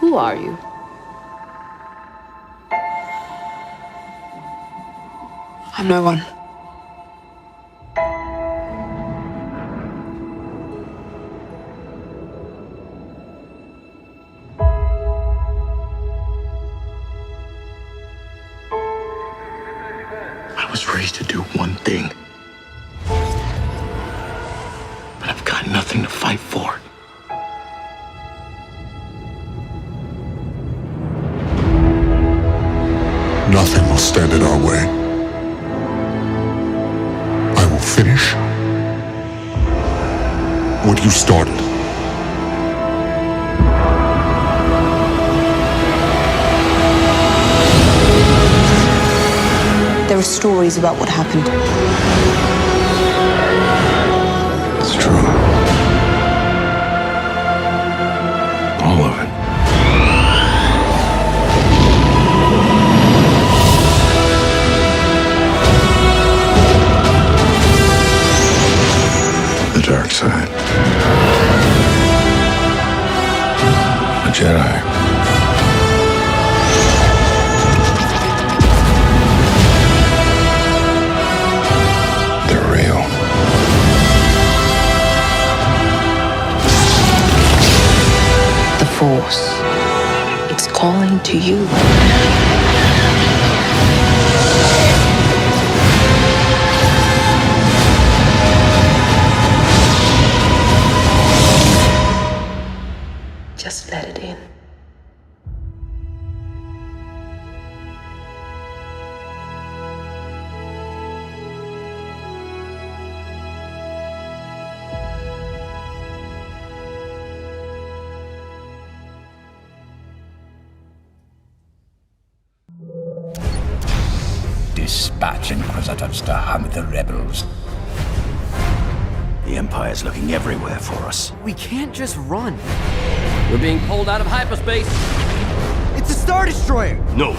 Who are you? I'm no one. I was raised to do one thing. But I've got nothing to fight for. Nothing will stand in our way. I will finish what you started. There are stories about what happened. It's true. Dark side. A Jedi. Force. It's calling to you. Just let it in. Dispatch Inquisitors to hunt the rebels. The Empire's looking everywhere for us. We can't just run. We're being pulled out of hyperspace. It's a Star Destroyer! No,